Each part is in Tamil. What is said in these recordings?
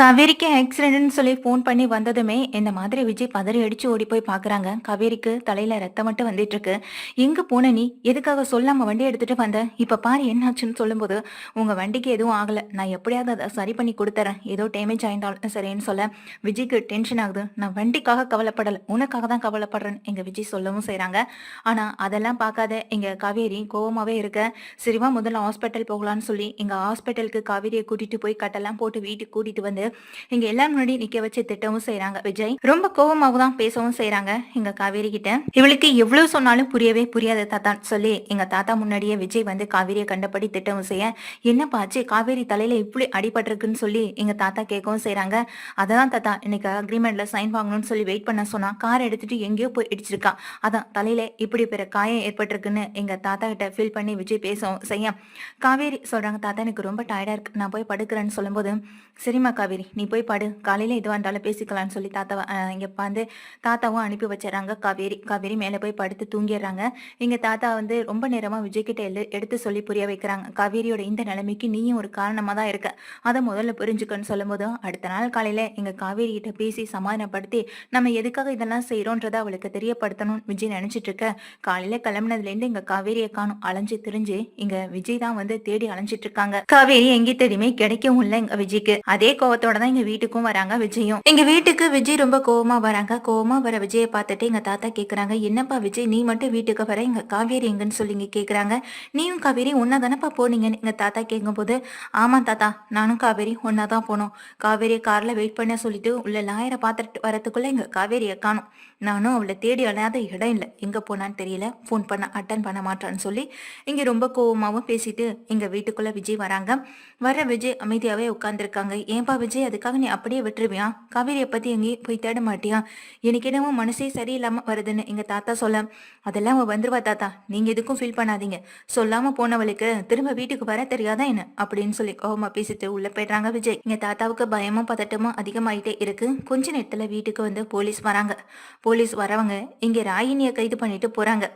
காவேரிக்கு ஆக்சிடென்ட்னு சொல்லி ஃபோன் பண்ணி வந்ததுமே இந்த மாதிரி விஜய் பதறி அடிச்சு ஓடி போய் பார்க்குறாங்க கவேரிக்கு தலையில ரத்தம் மட்டும் வந்துட்டு இருக்கு எங்க போன நீ? எதுக்காக சொல்லாம வண்டி எடுத்துட்டு வந்த? இப்ப பாரு என்னாச்சுன்னு சொல்லும்போது உங்க வண்டிக்கு எதுவும் ஆகல. நான் எப்படியாவது அதை சரி பண்ணி கொடுத்துறேன். ஏதோ டேமேஜ் ஆயிருந்தாலும் சரின்னு சொல்ல விஜய்க்கு டென்ஷன் ஆகுது. நான் வண்டிக்காக கவலைப்படல. உனக்காக தான் கவலைப்படுறேன். எங்க விஜய் சொல்லவும் செய்கிறாங்க ஆனா அதெல்லாம் பார்க்காத எங்க காவேரி கோவமாகவே இருக்க சரிவா முதல்ல ஹாஸ்பிட்டல் போகலான்னு சொல்லி எங்க ஹாஸ்பிட்டலுக்கு காவேரியை கூட்டிட்டு போய் கட்டெல்லாம் போட்டு வீட்டுக்கு கூட்டிட்டு வந்து இங்க எல்லாம் முன்னாடி நிக்க வச்சு திட்டவும் செய்யறாங்க விஜய் ரொம்ப கோவமாவும் தான் பேசவும் செய்யறாங்க எங்க காவேரி கிட்ட. இவளுக்கு எவ்வளவு சொன்னாலும் புரியவே புரியாத தாத்தா சொல்லி எங்க தாத்தா முன்னாடியே விஜய் வந்து காவேரியை கண்டபடி திட்டவும் செய்ய. என்ன பாச்சு காவேரி தலையில இப்படி அடிபட்டிருக்குன்னு சொல்லி எங்க தாத்தா கேட்கவும் செய்றாங்க. அதான் தாத்தா இன்னைக்கு அக்ரிமெண்ட்ல சைன் வாங்கணும்னு சொல்லி வெயிட் பண்ண சொன்னா கார் எடுத்துட்டு எங்கேயோ போய் இடிச்சிருக்கா. அதான் தலையில இப்படி பிற காயம் ஏற்பட்டிருக்குன்னு எங்க தாத்தா கிட்ட ஃபீல் பண்ணி விஜய் பேசவும் செய்ய. காவேரி சொல்றாங்க தாத்தா எனக்கு ரொம்ப டயர்டா இருக்கு. நான் போய் படுக்கிறேன்னு சொல்லும்போது சரிம்மா காவேரி நீ போய் படு. காலையில எதுவாக இருந்தாலும் பேசிக்கலாம்னு சொல்லி தாத்தாவை இங்கே வந்து தாத்தாவும் அனுப்பி வச்சிடறாங்க. காவேரி காவேரி மேலே போய் படுத்து தூங்கிடுறாங்க. எங்க தாத்தா வந்து ரொம்ப நேரமா விஜய் கிட்ட எழு- எடுத்து சொல்லி புரிய வைக்கிறாங்க. காவேரியோட இந்த நிலைமைக்கு நீயும் ஒரு காரணமா தான் இருக்க. அதை முதல்ல புரிஞ்சுக்கன்னு சொல்லும்போது அடுத்த நாள் காலையில எங்க காவேரி கிட்ட பேசி சமாதானப்படுத்தி நம்ம எதுக்காக இதெல்லாம் செய்யறோன்றத அவளுக்கு தெரியப்படுத்தணும்னு விஜய் நினைச்சிட்டு இருக்க. காலையில கிளம்புனதுல இருந்து காவேரியை காணும் அலைஞ்சு திரிஞ்சு இங்க விஜய் தான் வந்து தேடி அலைஞ்சிட்டு இருக்காங்க. காவேரி எங்கே தேடியுமே கிடைக்கவும் இல்லை எங்க விஜய்க்கு. அதே கோவத்தை கோவத்தோட தான் எங்க வீட்டுக்கும் வராங்க விஜயும். எங்க வீட்டுக்கு விஜய் ரொம்ப கோவமா வராங்க. கோவமா வர விஜயை பார்த்துட்டு எங்க தாத்தா கேக்குறாங்க என்னப்பா விஜய் நீ மட்டும் வீட்டுக்கு வர எங்க காவேரி எங்கன்னு சொல்லி இங்க கேக்குறாங்க. நீயும் காவேரி ஒன்னா தானப்பா போனீங்கன்னு எங்க தாத்தா கேட்கும்போது ஆமா தாத்தா நானும் காவேரி ஒன்னா தான் போனோம். காவேரி கார்ல வெயிட் பண்ண சொல்லிட்டு உள்ள லாயரை பார்த்துட்டு வரதுக்குள்ள எங்க காவேரியை காணும். நானும் அவளை தேடி அலையாத இடம் இல்லை. எங்க போனான்னு தெரியல. ஃபோன் பண்ண அட்டன் பண்ண மாட்டான்னு சொல்லி இங்க ரொம்ப கோவமாவும் பேசிட்டு எங்க வீட்டுக்குள்ள விஜய் வராங்க. வர விஜய் அமைதியாவே உட்கார்ந்துருக்காங்க. ஏன்பா விஜய் அதுக்காக நீ அப்படியே விட்டுருவியா? காவேரியை பத்தி எங்கேயும் போய் தேட மாட்டியா? எனக்கு என்னமோ மனசே சரியில்லாம வருதுன்னு எங்க தாத்தா சொல்ல. அதெல்லாம் அவன் வந்துருவா தாத்தா. நீங்க எதுக்கும் ஃபீல் பண்ணாதீங்க. சொல்லாம போனவளுக்கு திரும்ப வீட்டுக்கு வர தெரியாதா என்ன? அப்படின்னு சொல்லி கோவமா பேசிட்டு உள்ள போயிடுறாங்க விஜய். எங்க தாத்தாவுக்கு பயமும் பதட்டமும் அதிகமாயிட்டே இருக்கு. கொஞ்ச நேரத்துல வீட்டுக்கு வந்து போலீஸ் வராங்க. போலீஸ் வரவங்க இங்க ராயினியை கைது பண்ணிட்டு போறாங்க.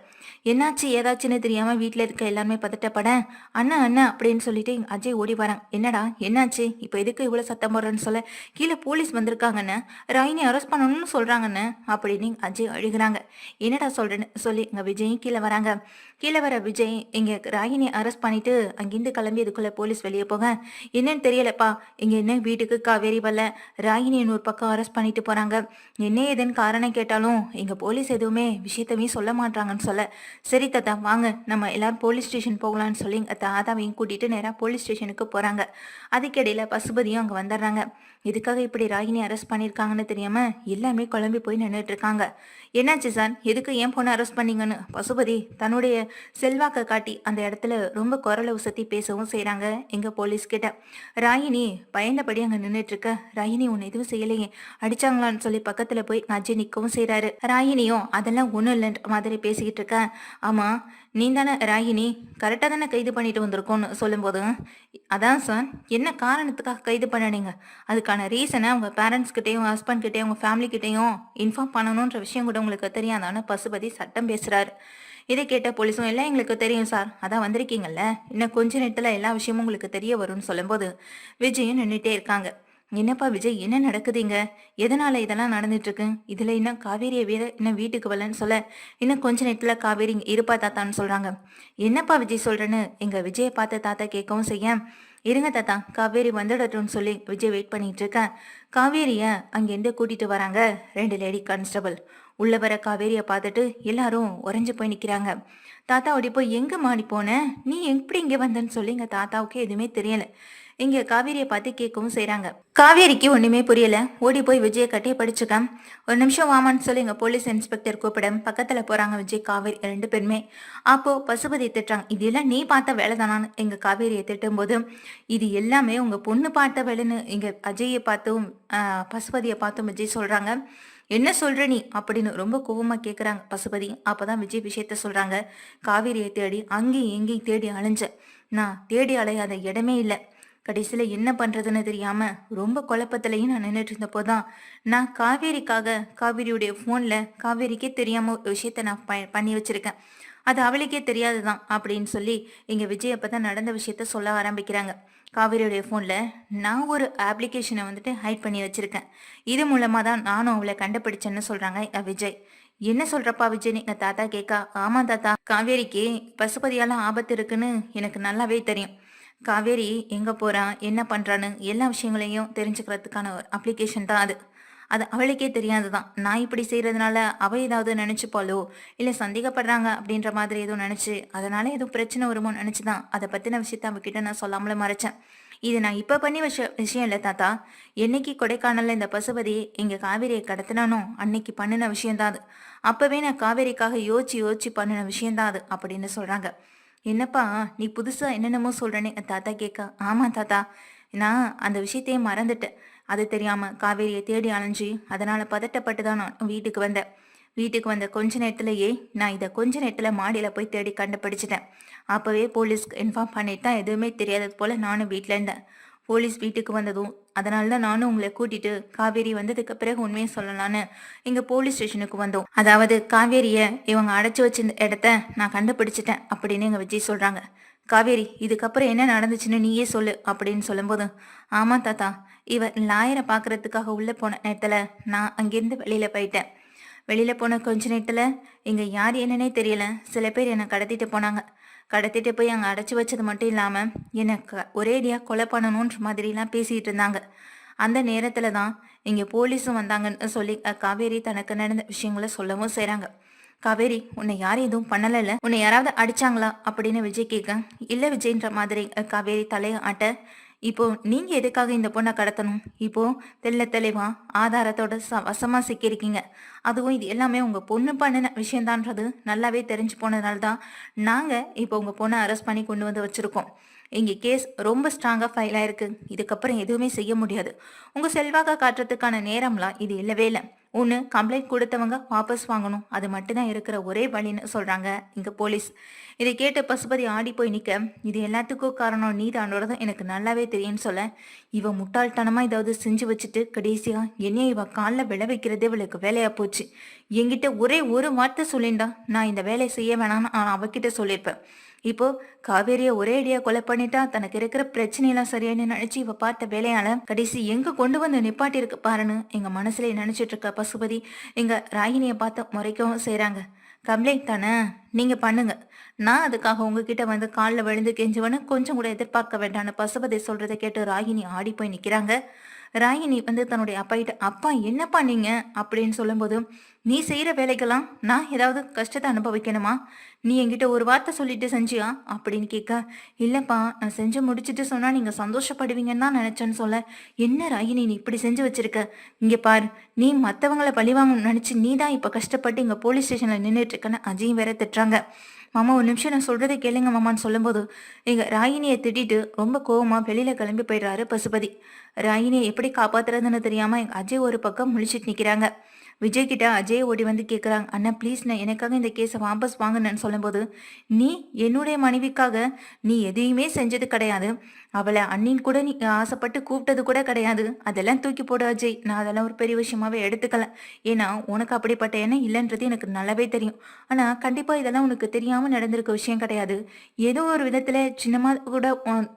என்னாச்சு? ஏதாச்சுன்னு தெரியாம வீட்டில் இருக்க எல்லாருமே பதட்டப்பட அண்ணா அண்ணா அப்படின்னு சொல்லிட்டு அஜய் ஓடி வரான். என்னடா? என்னாச்சு? இப்போ எதுக்கு இவ்வளவு சத்தம் போடுறேன்னு சொல்ல? கீழே போலீஸ் வந்திருக்காங்கன்னு ராயினி அரெஸ்ட் பண்ணணும்னு சொல்றாங்கன்னு அப்படின்னு அஜய் அழுகிறாங்க. என்னடா சொல்றேன்னு சொல்லி இங்க விஜயும் கீழே வராங்க. கீழே வர விஜய் இங்க ராகினி அரெஸ்ட் பண்ணிட்டு அங்கிருந்து கிளம்பி இதுக்குள்ள போலீஸ் வெளியே போக என்னன்னு தெரியலப்பா. இங்க என்ன வீட்டுக்கு காவேரி வரல ராகினி ஒரு பக்கம் அரெஸ்ட் பண்ணிட்டு போறாங்க. என்ன ஏதுன்னு காரணம் கேட்டாலும் எங்க போலீஸ் எதுவுமே விஷயத்தவே சொல்ல மாட்டாங்கன்னு சொல்ல. சரி தாத்தா வாங்க. நம்ம எல்லாரும் போலீஸ் ஸ்டேஷன் போகலான்னு சொல்லி தாதாவையும் கூட்டிகிட்டு கூட்டிட்டு போலீஸ் ஸ்டேஷனுக்கு போறாங்க. அதுக்கிடையில பசுபதியும் அங்க வந்துடுறாங்க. இதுக்காக இப்படி ராகினி அரெஸ்ட் பண்ணியிருக்காங்கன்னு தெரியாம எல்லாமே குழம்பி போய் நின்றுட்டு இருக்காங்க என்னாச்சு சார்? எதுக்கு ஏன் பொண்ணை அரெஸ்ட் பண்ணீங்கன்னு? பசுபதி தன்னுடைய செல்வாக்கை காட்டி அந்த இடத்துல ரொம்ப குரலை உசத்தி பேசவும் செய்கிறாங்க எங்க போலீஸ் கிட்ட. ராகினி பயந்தபடி அங்க நின்றுட்டு இருக்க ராகினி உன்னை எதுவும் செய்யலையே. அடிச்சாங்களான்னு சொல்லி பக்கத்துல போய் அஜய் நிக்கவும் செய்கிறாரு ராகினியும் அதெல்லாம் ஒன்றும் இல்லைன்ற மாதிரி பேசிக்கிட்டு இருக்க. ஆமா நீ தானே ராகினி கரெக்டாக தானே கைது பண்ணிட்டு வந்திருக்கோன்னு சொல்லும்போது அதான் சார் என்ன காரணத்துக்காக கைது பண்ணனீங்க? அதுக்கான ரீசனை உங்கள் பேரண்ட்ஸ்கிட்டையும் கிட்டேயும் ஹஸ்பண்ட் கிட்டேயும் உங்க இன்ஃபார்ம் பண்ணணுன்ற விஷயம் கூட உங்களுக்கு தெரியாதான்னு பசுபதி சட்டம் பேசுகிறார் இதை கேட்ட போலீஸும் எல்லாம் எங்களுக்கு தெரியும் சார் அதான் வந்திருக்கீங்கல்ல. இன்னும் கொஞ்ச நேரத்தில் எல்லா விஷயமும் உங்களுக்கு தெரிய வரும்னு சொல்லும்போது விஜயும் நின்றுட்டே இருக்காங்க. என்னப்பா விஜய் என்ன நடக்குதுங்க? எதனால இதெல்லாம் நடந்துட்டு இருக்கு இதுல இன்னும் காவேரியை வேற இன்னும் வீட்டுக்கு வரலன்னு சொல்ல இன்னும் கொஞ்ச நேரத்துல காவேரி இருப்பா தாத்தான்னு சொல்றாங்க. என்னப்பா விஜய் சொல்றேன்னு? எங்க விஜயை பார்த்த தாத்தா கேட்கவும் செய்ய இருங்க தாத்தா காவேரி வந்துடட்டும்னு சொல்லி விஜய் வெயிட் பண்ணிட்டு இருக்கேன் காவேரிய அங்கேருந்து கூட்டிட்டு வராங்க ரெண்டு லேடி கான்ஸ்டபிள் உள்ள வர காவேரியை பார்த்துட்டு எல்லாரும் உறைஞ்சு போய் நிக்கிறாங்க. தாத்தா ஓடி போய் எங்க மாடி போன? நீ எப்படி இங்க வந்தன்னு சொல்லி எங்க தாத்தாவுக்கு எதுவுமே தெரியல. இங்க காவேரியை பார்த்து கேட்கவும் செய்யறாங்க காவேரிக்கு ஒண்ணுமே புரியல. ஓடி போய் விஜயை கட்டிய படிச்சுக்க. ஒரு நிமிஷம் வாமான்னு சொல்லி எங்க போலீஸ் இன்ஸ்பெக்டர் கூப்பிட பக்கத்துல போறாங்க விஜய் காவேரி ரெண்டு பேருமே. அப்போ பசுபதி திட்டுறாங்க இது எல்லாம் நீ பார்த்த வேலை தானான்னு எங்க காவேரியை திட்டும் போது இது எல்லாமே உங்க பொண்ணு பார்த்த வேலைன்னு இங்க அஜயை பார்த்தும் பசுபதியை பார்த்தும் விஜய் சொல்றாங்க. என்ன சொல்ற நீ? அப்படின்னு ரொம்ப கோவமா கேக்குறாங்க பசுபதி. அப்பதான் விஜய் விஷயத்த சொல்றாங்க. காவேரியை தேடி அங்கேயும் எங்கேயும் தேடி அலைஞ்ச. நான் தேடி அலையாத இடமே இல்லை. கடைசியில் என்ன பண்ணுறதுன்னு தெரியாமல் ரொம்ப குழப்பத்திலையும் நான் நின்றுட்டு இருந்தப்போதான் நான் காவேரிக்காக காவேரியுடைய ஃபோனில் காவேரிக்கே தெரியாமல் ஒரு விஷயத்த நான் ப பண்ணி வச்சுருக்கேன். அது அவளுக்கே தெரியாது தான் அப்படின்னு சொல்லி எங்கள் விஜய் அப்போ தான் நடந்த விஷயத்த சொல்ல ஆரம்பிக்கிறாங்க. காவேரியுடைய ஃபோனில் நான் ஒரு அப்ளிகேஷனை வந்துட்டு ஹைட் பண்ணி வச்சுருக்கேன். இது மூலமாக தான் நானும் அவளை கண்டுபிடிச்சேன்னு சொல்கிறாங்க விஜய். என்ன சொல்கிறப்பா விஜய் எங்கள் தாத்தா கேட்கா ஆமாம் தாத்தா காவேரிக்கு பசுபதியால் ஆபத்து இருக்குன்னு எனக்கு நல்லாவே தெரியும். காவேரி எங்கே போகிறா என்ன பண்ணுறான்னு எல்லா விஷயங்களையும் தெரிஞ்சுக்கிறதுக்கான ஒரு அப்ளிகேஷன் தான் அது. அது அவளுக்கே தெரியாது தான் நான் இப்படி செய்கிறதுனால அவள் ஏதாவது நினச்சிப்பாளோ? இல்லை சந்தேகப்படுறாங்க அப்படின்ற மாதிரி எதுவும் நினச்சி அதனால எதுவும் பிரச்சனை வருமோ நினச்சி தான் அதை பற்றின விஷயத்த அவகிட்ட நான் சொல்லாமலே மறைச்சேன். இது நான் இப்போ பண்ணி விஷய விஷயம் இல்லை தாத்தா. என்னைக்கு கொடைக்கானலில் இந்த பசுபதி எங்கள் காவேரியை கடத்தினானோ அன்னைக்கு பண்ணின விஷயந்தான் அது. அப்போவே நான் காவேரிக்காக யோசிச்சு யோசிச்சு பண்ணின விஷயந்தான் அது அப்படின்னு சொல்கிறாங்க என்னப்பா நீ புதுசாக என்னென்னமோ சொல்கிறேன்னு என் தாத்தா கேட்க ஆமாம் தாத்தா நான் அந்த விஷயத்தையே மறந்துட்டேன். அது தெரியாமல் காவேரியை தேடி அலைஞ்சி அதனால் பதட்டப்பட்டு தான் நான் வீட்டுக்கு வந்தேன். வீட்டுக்கு வந்த கொஞ்ச நேரத்திலேயே நான் இதை கொஞ்ச நேரத்தில் மாடியில் போய் தேடி கண்டுபிடிச்சிட்டேன். அப்போவே போலீஸ்க்கு இன்ஃபார்ம் பண்ணிட்டா எதுவுமே தெரியாதது போல் நானும் வீட்டில் இருந்தேன். போலீஸ் வீட்டுக்கு வந்ததும் அதனால தான் நானும் உங்களை கூட்டிட்டு காவேரி வந்ததுக்கு பிறகு உண்மையை சொல்லலான்னு இங்க போலீஸ் ஸ்டேஷனுக்கு வந்தோம். அதாவது காவேரியை இவங்க அடைச்சி வச்சிருந்த இடத்த நான் கண்டுபிடிச்சிட்டேன் அப்படின்னு எங்க விஜய் சொல்றாங்க. காவேரி இதுக்கப்புறம் என்ன நடந்துச்சுன்னு நீயே சொல்லு அப்படின்னு சொல்லும்போது ஆமா தாத்தா இவ லாயரை பார்க்கறதுக்காக உள்ள போன நேரத்துல நான் அங்கிருந்து வெளியில போயிட்டேன். வெளியில போன கொஞ்ச நேரத்துல இங்க யார் என்னன்னே தெரியல. சில பேர் என்னை கடத்திட்டு போனாங்க. கடத்திட்டு போய் அங்கே அடைச்சி வச்சது மட்டும் இல்லாமல் எனக்கு ஒரேடியாக கொலை பண்ணணுன்ற மாதிரிலாம் பேசிகிட்டு இருந்தாங்க. அந்த நேரத்தில் தான் இங்கே போலீஸும் வந்தாங்கன்னு சொல்லி காவேரி தனக்கு நடந்த விஷயங்களை சொல்லவும் செய்கிறாங்க காவேரி உன்னை யாரும் எதுவும் பண்ணலைல்ல? உன்னை யாராவது அடிச்சாங்களா? அப்படின்னு விஜய் கேட்க இல்லை விஜய்ன்ற மாதிரி காவேரி தலையை ஆட்ட இப்போ நீங்க எதுக்காக இந்த பொண்ணை கடத்தணும்? இப்போ தெல்ல தெளிவா ஆதாரத்தோட ச வசமா சிக்கியிருக்கீங்க. அதுவும் இது எல்லாமே உங்க பொண்ணு பண்ணின விஷயம்தான்றது நல்லாவே தெரிஞ்சு போனதுனால தான் நாங்க இப்போ உங்க பொண்ணை அரெஸ்ட் பண்ணி கொண்டு வந்து வச்சிருக்கோம். இங்க கேஸ் ரொம்ப ஸ்ட்ராங்கா ஃபைல் ஆயிருக்கு. இதுக்கப்புறம் எதுவுமே செய்ய முடியாது. உங்க செல்வாக்க காட்டுறதுக்கான நேரம்லாம் இது இல்லவே இல்லை. ஒன்று கம்ப்ளைண்ட் கொடுத்தவங்க வாபஸ் வாங்கணும். அது மட்டும்தான் இருக்கிற ஒரே வழின்னு சொல்கிறாங்க இங்கே போலீஸ் இதை கேட்டு பசுபதி ஆடி போய் நிற்க இது எல்லாத்துக்கும் காரணம் நீ தான் எனக்கு நல்லாவே தெரியும்னு சொல்ல இவ முட்டாள்தனமாக ஏதாவது செஞ்சு வச்சுட்டு கடைசியாக என்னைய இவ காலில் விளை வைக்கிறதே இவளுக்கு வேலையாக போச்சு. என்கிட்ட ஒரே ஒரு வார்த்தை சொல்லிண்டா நான் இந்த வேலையை செய்ய வேணாம்னு நான் அவகிட்ட சொல்லியிருப்பேன். இப்போ காவேரிய ஒரே அடியா கொலை பண்ணிட்டா தனக்கு இருக்கிற பிரச்சனையெல்லாம் சரியானு நினைச்சு இவ பார்த்த வேலையால கடைசி எங்க கொண்டு வந்து நிப்பாட்டி இருக்கு பாருன்னு எங்க மனசுல நினைச்சிட்டு இருக்க பசுபதி. எங்க ராகினியை பார்த்து முறைக்கவும் செய்யறாங்க கம்ப்ளைண்ட் தானே? நீங்க பண்ணுங்க. நான் அதுக்காக உங்ககிட்ட வந்து காலில் விழுந்து கெஞ்சுவேன்னு கொஞ்சம் கூட எதிர்பார்க்க வேண்டாம்னு பசுபதி சொல்றதை கேட்டு ராகினி ஆடி போய் நிக்கிறாங்க. ராகினி வந்து தன்னுடைய அப்பா கிட்ட அப்பா என்னப்பா நீங்க? அப்படின்னு சொல்லும்போது நீ செய்யற வேலைக்கெல்லாம் நான் ஏதாவது கஷ்டத்தை அனுபவிக்கணுமா? நீ என்கிட்ட ஒரு வார்த்தை சொல்லிட்டு செஞ்சியா? அப்படின்னு கேட்க இல்லப்பா நான் செஞ்சு முடிச்சிட்டு சொன்னா நீங்க சந்தோஷப்படுவீங்கன்னு தான் நினைச்சேன்னு சொல்ல என்ன ராகினி நீ இப்படி செஞ்சு வச்சிருக்க? இங்க பார் நீ மத்தவங்களை பழிவாங்கணும்னு நினைச்சு நீ தான் இப்ப கஷ்டப்பட்டு இங்க போலீஸ் ஸ்டேஷன்ல நின்றுட்டு இருக்கன்னு அஜயும் வேற திட்டுறாங்க. மாமா ஒரு நிமிஷம் நான் சொல்றதை கேளுங்க மாமான்னு சொல்லும்போது எங்க ராகினியை திட்டிட்டு ரொம்ப கோவமா வெளியில கிளம்பி போயிடுறாரு பசுபதி. ராகினியை எப்படி காப்பாத்துறதுன்னு தெரியாம எங்க அஜய் ஒரு பக்கம் முழிச்சிட்டு நிக்கிறாங்க. விஜய் கிட்ட அஜய் ஓடி வந்து கேட்குறாங்க அண்ணா ப்ளீஸ்ண்ணா நான் எனக்காக இந்த கேஸை வாபஸ் வாங்கினேன்னு சொல்லும்போது நீ என்னுடைய மனைவிக்காக நீ எதையுமே செஞ்சது கிடையாது. அவளை அண்ணின் கூட நீ ஆசைப்பட்டு கூப்பிட்டது கூட கிடையாது. அதெல்லாம் தூக்கி போடு அஜய். நான் அதெல்லாம் ஒரு பெரிய விஷயமாவே எடுத்துக்கல. ஏன்னா உனக்கு அப்படிப்பட்ட எண்ணம் இல்லைன்றது எனக்கு நல்லாவே தெரியும். ஆனா கண்டிப்பா இதெல்லாம் உனக்கு தெரியாம நடந்திருக்க விஷயம் கிடையாது. ஏதோ ஒரு விதத்துல சின்னமா கூட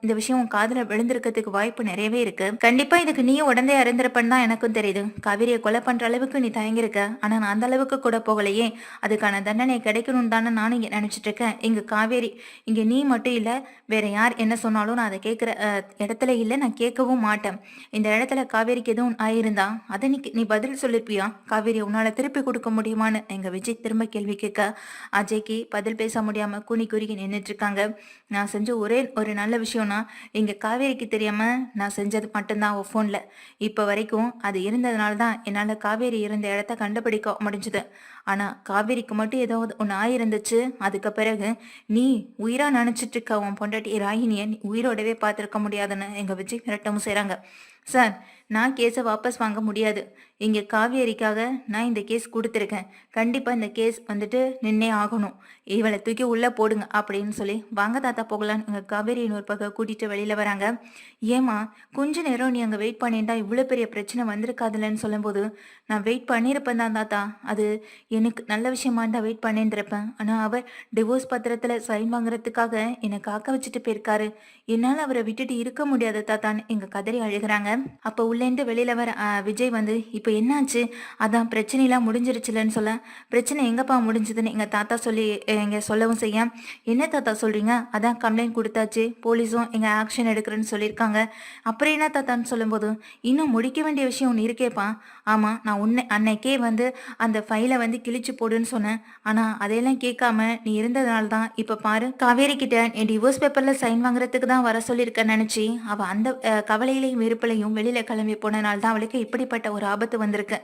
இந்த விஷயம் உன் காதல விழுந்திருக்கிறதுக்கு வாய்ப்பு நிறையவே இருக்கு. கண்டிப்பா இதுக்கு நீயும் உடனே அறிந்திருப்பன்னு தான் எனக்கும் தெரியுது. கவிரியை கொலை பண்ற அளவுக்கு நீ தயங்கியிருக்க. ஆனா நான் அந்த அளவுக்கு கூட போகலையே. அதுக்கான தண்டனை கிடைக்கணும் தானே நானும் இங்க நினைச்சிட்டு இருக்கேன். இங்க காவேரி இங்க நீ மட்டும் இல்ல வேற யார் என்ன சொன்னாலும் நான் அதை இருக்கிற இடத்துல இல்லை நான் கேட்கவும் மாட்டேன். இந்த இடத்துல காவேரிக்கு எதுவும் ஆயிருந்தா? அதை நீ நீ பதில் சொல்லிருப்பியா? காவேரி உன்னால திருப்பி கொடுக்க முடியுமான்னு? எங்க விஜய் திரும்ப கேள்வி கேட்க அஜய்க்கு பதில் பேச முடியாம குனி குறுகி நின்றுட்டு இருக்காங்க நான் செஞ்ச ஒரே ஒரு நல்ல விஷயம்னா இங்கே காவேரிக்கு தெரியாம நான் செஞ்சது மட்டும்தான் உன் ஃபோனில் இப்போ வரைக்கும் அது இருந்ததுனால தான் என்னால காவேரி இருந்த இடத்த கண்டுபிடிக்க முடிஞ்சது. ஆனா காவேரிக்கு மட்டும் ஏதாவது ஒன்று ஆயிருந்துச்சு. அதுக்கு பிறகு நீ உயிரா நினைச்சிட்டு இருக்க உன் பொண்டாட்டி ராகினியை உயிரோடவே பார்த்துருக்க முடியாதுன்னு எங்க விஜய் மிரட்டவும் செய்றாங்க. சார் நான் கேஸை வாபஸ் வாங்க முடியாது. இங்கே காவேரிக்காக நான் இந்த கேஸ் கொடுத்துருக்கேன். கண்டிப்பாக இந்த கேஸ் வந்துட்டு நின்னே ஆகணும். இவளை தூக்கி உள்ளே போடுங்க அப்படின்னு சொல்லி வாங்க தாத்தா போகலான்னு இங்கே காவேரி இன்னொரு பக்கம் கூட்டிகிட்டு வெளியில் வராங்க. ஏமா கொஞ்ச நேரம் நீ அங்கே வெயிட் பண்ணிட்டா இவ்வளோ பெரிய பிரச்சனை வந்திருக்காதுலன்னு சொல்லும்போது நான் வெயிட் பண்ணியிருப்பேன் தான் தாத்தா. அது எனக்கு நல்ல விஷயமா தான் வெயிட் பண்ணியிருந்திருப்பேன். ஆனால் அவர் டிவோர்ஸ் பத்திரத்தில் சைன் வாங்குறதுக்காக என்னை காக்க வச்சுட்டு போயிருக்காரு. என்னால் அவரை விட்டுட்டு இருக்க முடியாது தாத்தான்னு எங்கள் கதறி அழுகிறாங்க. அப்போ உள்ளேருந்து வெளியில் வர விஜய் வந்து இப்போ என்னாச்சு? அதான் பிரச்சனைலாம் முடிஞ்சிருச்சுலன்னு சொல்ல பிரச்சனை எங்கப்பா முடிஞ்சதுன்னு எங்கள் தாத்தா சொல்லி எங்கள் சொல்லவும் செய்ய. என்ன தாத்தா சொல்கிறீங்க அதான் கம்ப்ளைண்ட் கொடுத்தாச்சு. போலீஸும் எங்கள் ஆக்ஷன் எடுக்கிறேன்னு சொல்லியிருக்காங்க. அப்புறம் என்ன தாத்தான்னு சொல்லும்போது இன்னும் முடிக்க வேண்டிய விஷயம் ஒன்று இருக்கேப்பா. ஆமாம் நான் உன்னை அன்னைக்கே வந்து அந்த ஃபைலை வந்து கிழிச்சு போடுன்னு சொன்னேன். ஆனால் அதையெல்லாம் கேட்காம நீ இருந்ததுனால தான் இப்போ பாரு. காவேரி கிட்ட என் டிவோர்ஸ் பேப்பரில் சைன் வாங்குறதுக்கு தான் வர சொல்லியிருக்கேன் நினச்சி அவள் அந்த கவலையிலையும் வெறுப்பிலையும் வெளியில் கிளம்பி போனனால தான் அவளுக்கு இப்படிப்பட்ட ஒரு ஆபத்து வந்திருக்கு.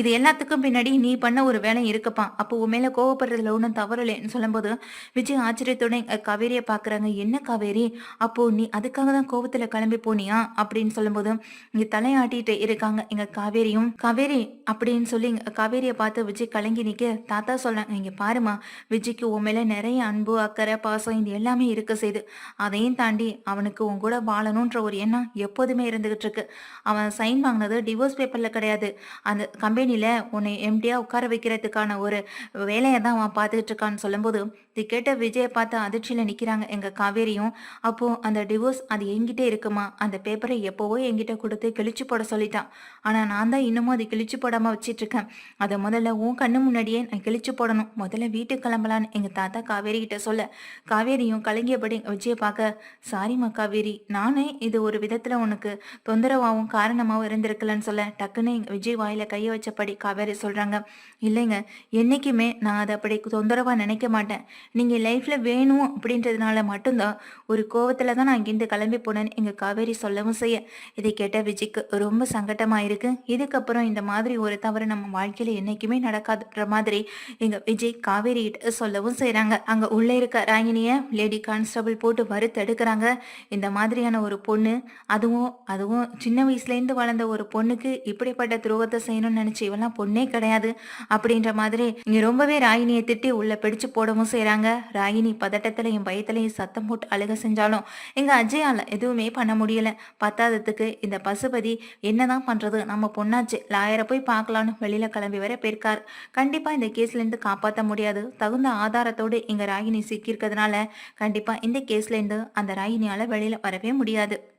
இது எல்லாத்துக்கும் பின்னாடி நீ பண்ண ஒரு வேலை இருக்குப்பா. அப்போ உன் மேலே கோவப்படுறதுல ஒன்றும் தவறலைன்னு இல்லைன்னு சொல்லும்போது விஜய் ஆச்சரியத்துடன் காவேரியை பார்க்குறாங்க என்ன காவேரி? அப்போ நீ அதுக்காக தான் கோவத்தில் கிளம்பி போனியா? அப்படின்னு சொல்லும்போது இங்கே தலையாட்டிட்டு இருக்காங்க. எங்க காவேரியும் காவேரி அப்படின்னு சொல்லி காவேரியை பார்த்து விஜய் கலங்கி நிற்க தாத்தா சொல்றாங்க இங்க பாருமா விஜய்க்கு உன் மேல நிறைய அன்பு அக்கறை பாசம் இது எல்லாமே இருக்க செய்யுது அதையும் தாண்டி அவனுக்கு உன் கூட வாழணுன்ற ஒரு எண்ணம் எப்போதுமே இருந்துகிட்டு இருக்கு. அவன் சைன் வாங்கினது டிவோர்ஸ் பேப்பர்ல கிடையாது. அந்த கம்பெனியில உன்னை எம்டியா உட்கார வைக்கிறதுக்கான ஒரு வேலையை தான் அவன் பார்த்துக்கிட்டு இருக்கான்னு சொல்லும்போது இது கேட்ட விஜயை பார்த்து அதிர்ச்சியில நிக்கிறாங்க. எங்க காவேரியும் அப்போ அந்த டிவோர்ஸ் அது என்கிட்ட இருக்குமா? அந்த பேப்பரை எப்போவோ என்கிட்ட கொடுத்து கிழிச்சு போட சொல்லிட்டான். ஆனா நான் தான் இன்னமும் அதை கிழிச்சு போடாம வச்சிட்டு இருக்கேன். அதை முதல்ல உன் கண்ணு முன்னாடியே நான் கிழிச்சு போடணும். முதல்ல வீட்டுக்கு கிளம்பலான்னு எங்க தாத்தா காவேரி கிட்ட சொல்ல. காவேரியும் கலங்கியபடி விஜயை பார்க்க சாரிம்மா காவேரி நானே இது ஒரு விதத்துல உனக்கு தொந்தரவாகவும் காரணமாகவும் இருந்திருக்கலன்னு சொல்ல. டக்குன்னு எங்கள் விஜய் வாயில கையை வச்சபடி காவேரி சொல்றாங்க இல்லைங்க என்னைக்குமே நான் அதை அப்படி தொந்தரவா நினைக்க மாட்டேன். நீங்கள் லைஃப்பில் வேணும் அப்படின்றதுனால மட்டும்தான் ஒரு கோவத்தில் தான் நான் இங்கேருந்து கிளம்பி போனேன்னு எங்கள் காவேரி சொல்லவும் செய்ய. இதை கேட்ட விஜய்க்கு ரொம்ப சங்கட்டமாக இருக்கு இதுக்கப்புறம் இந்த மாதிரி ஒரு தவறு நம்ம வாழ்க்கையில் என்றைக்குமே நடக்காதுன்ற மாதிரி எங்கள் விஜய் காவேரி கிட்ட சொல்லவும் செய்கிறாங்க அங்கே உள்ளே இருக்க ராகினியை லேடி கான்ஸ்டபிள் போட்டு வறுத்தெடுக்கிறாங்க. இந்த மாதிரியான ஒரு பொண்ணு அதுவும் அதுவும் சின்ன வயசுலேருந்து வளர்ந்த ஒரு பொண்ணுக்கு இப்படிப்பட்ட துரோகத்தை செய்யணும்னு நினச்சி இவெல்லாம் பொண்ணே கிடையாது. அப்படின்ற மாதிரி இங்கே ரொம்பவே ராகினியை திட்டி உள்ளே பிடிச்சு போடவும் செய்றாங்க ராகினி பதட்டத்திலையும் பயத்திலையும் சத்தம் போட்டு அழுக செஞ்சாலும் எங்க அஜயால எதுவுமே பண்ண முடியல. பத்தாததுக்கு இந்த பசுபதி என்னதான் பண்றது? நம்ம பொண்ணாச்சு. லாயரை போய் பார்க்கலான்னு வெளியில கிளம்பி வர போயிருக்கார். கண்டிப்பா இந்த கேஸ்ல இருந்து காப்பாற்ற முடியாது. தகுந்த ஆதாரத்தோடு இங்க ராகினி சிக்கியிருக்கிறதுனால கண்டிப்பா இந்த கேஸ்ல இருந்து அந்த ராகினியால வெளியில வரவே முடியாது.